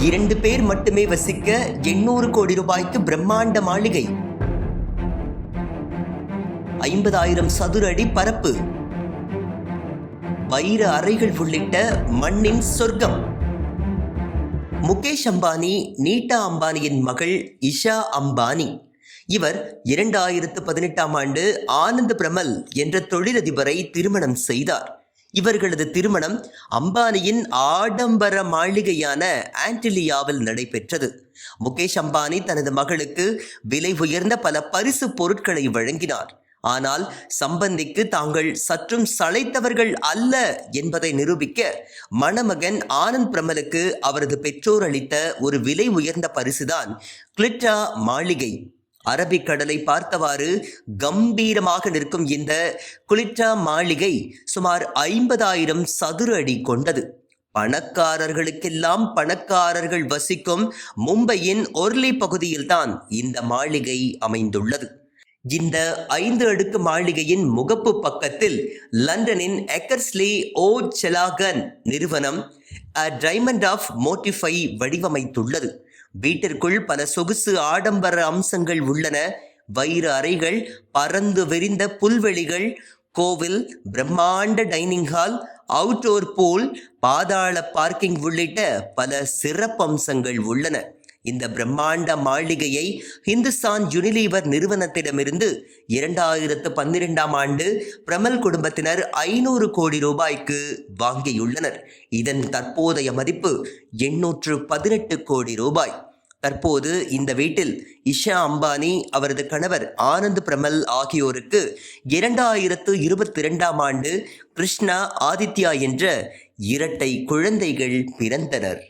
இரண்டு பேர் மட்டுமே வசிக்க எண்ணூறு கோடி ரூபாய்க்கு பிரம்மாண்ட மாளிகை. ஐம்பதாயிரம் சதுர அடி பரப்பு. வைர அறைகள் உள்ளிட்ட மண்ணின் சொர்க்கம். முகேஷ் அம்பானி நீட்டா அம்பானியின் மகள் இஷா அம்பானி. இவர் இரண்டாயிரத்து பதினெட்டாம் ஆண்டு ஆனந்த் பிரமல் என்ற தொழிலதிபரை திருமணம் செய்தார். இவர்களது திருமணம் அம்பானியின் ஆடம்பர மாளிகையான ஆன்டிலியாவில் நடைபெற்றது. முகேஷ் அம்பானி தனது மகளுக்கு விலை உயர்ந்த பல பரிசு பொருட்களை வழங்கினார். ஆனால் சம்பந்திக்கு தாங்கள் சற்றும் சளைத்தவர்கள் அல்ல என்பதை நிரூபிக்க மணமகன் ஆனந்த் பிரமலுக்கு அவரது பெற்றோர் அளித்த ஒரு விலை உயர்ந்த பரிசுதான் கிளிட்டா மாளிகை. அரபிக்கடலை பார்த்தவாறு கம்பீரமாக நிற்கும் இந்த குளிட்டா மாளிகை சுமார் ஐம்பதாயிரம் சதுர அடி கொண்டது. பணக்காரர்களுக்கெல்லாம் பணக்காரர்கள் வசிக்கும் மும்பையின் ஒர்லி பகுதியில்தான் இந்த மாளிகை அமைந்துள்ளது. இந்த ஐந்து அடுக்கு மாளிகையின் முகப்பு பக்கத்தில் லண்டனின் எக்கர்ஸ்லி ஓ செலாகன் நிறுவனம் அ டைமண்ட் ஆஃப் மோட்டிஃபை வடிவமைத்துள்ளது. வீட்டிற்குள் பல சொகுசு ஆடம்பர அம்சங்கள் உள்ளன. வைர அறைகள் பறந்து விரிந்த புல்வெளிகள் கோவில் பிரம்மாண்ட டைனிங் ஹால் அவுட்டோர் பூல் பாதாள பார்க்கிங் உள்ளிட்ட பல சிறப்பம்சங்கள் உள்ளன. இந்த பிரம்மாண்ட மாளிகையை ஹிந்துஸ்தான் யுனிலீவர் நிறுவனத்திடமிருந்து இரண்டாயிரத்து பன்னிரெண்டாம் ஆண்டு பிரமல் குடும்பத்தினர் ஐநூறு கோடி ரூபாய்க்கு வாங்கியுள்ளனர். இதன் தற்போதைய மதிப்பு எண்ணூற்று பதினெட்டு கோடி ரூபாய். தற்போது இந்த வீட்டில் இஷா அம்பானி அவரது கணவர் ஆனந்த் பிரமல் ஆகியோருக்கு இரண்டாயிரத்து இருபத்தி இரண்டாம் ஆண்டு கிருஷ்ணா ஆதித்யா என்ற இரட்டை குழந்தைகள் பிறந்தனர்.